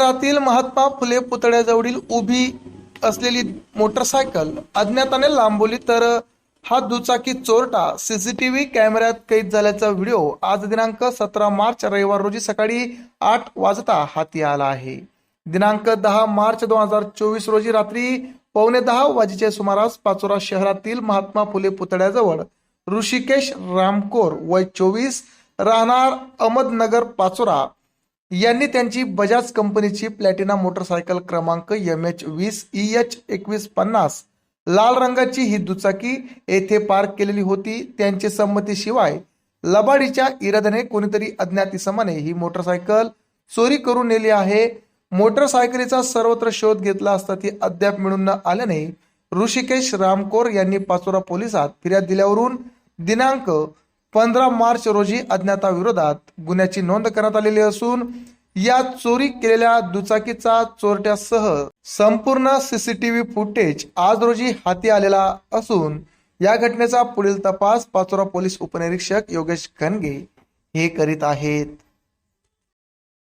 शहरातील महात्मा फुले पुतळ्याजवळील उभी असलेली मोटरसायकल अज्ञाताने लांबवली तर हा दुचाकी चोरटा सीसीटीव्ही कॅमेऱ्यात कैद झाल्याचा व्हिडिओ आज दिनांक सतरा मार्च रविवार रोजी सकाळी आठ वाजता हाती आला आहे. दिनांक दहा मार्च दोन हजार चोवीस रोजी रात्री पावणे दहा वाजेच्या सुमारास पाचोरा शहरातील महात्मा फुले पुतळ्याजवळ ऋषिकेश रामकोर वय चोवीस राहणार अहमदनगर पाचोरा यांनी त्यांची बजाज कंपनीची प्लॅटिना मोटरसायकल क्रमांक एम एच वीस ई एच एकवीस पन्नास लाल रंगाची ही दुचाकी येथे पार्क केलेली होती. त्यांचे संमतीशिवाय लबाडीच्या इराद्याने कोणीतरी अज्ञात इसमाने ही मोटरसायकल चोरी करून नेली आहे. मोटरसायकलीचा सर्वत्र शोध घेतला असता ती अद्याप मिळून न आल्याने ऋषिकेश रामकोर यांनी पाचोरा पोलिसात फिर्याद दिल्यावरून दिनांक पंधरा मार्च रोजी अज्ञाताविरोधात गुन्ह्याची नोंद करण्यात आलेली असून या चोरी केलेल्या दुचाकीचा चोरट्यासह संपूर्ण सीसीटीव्ही फुटेज आज रोजी हाती आलेला असून या घटनेचा पुढील तपास पाचोरा पोलीस उपनिरीक्षक योगेश खनगे हे करीत आहेत.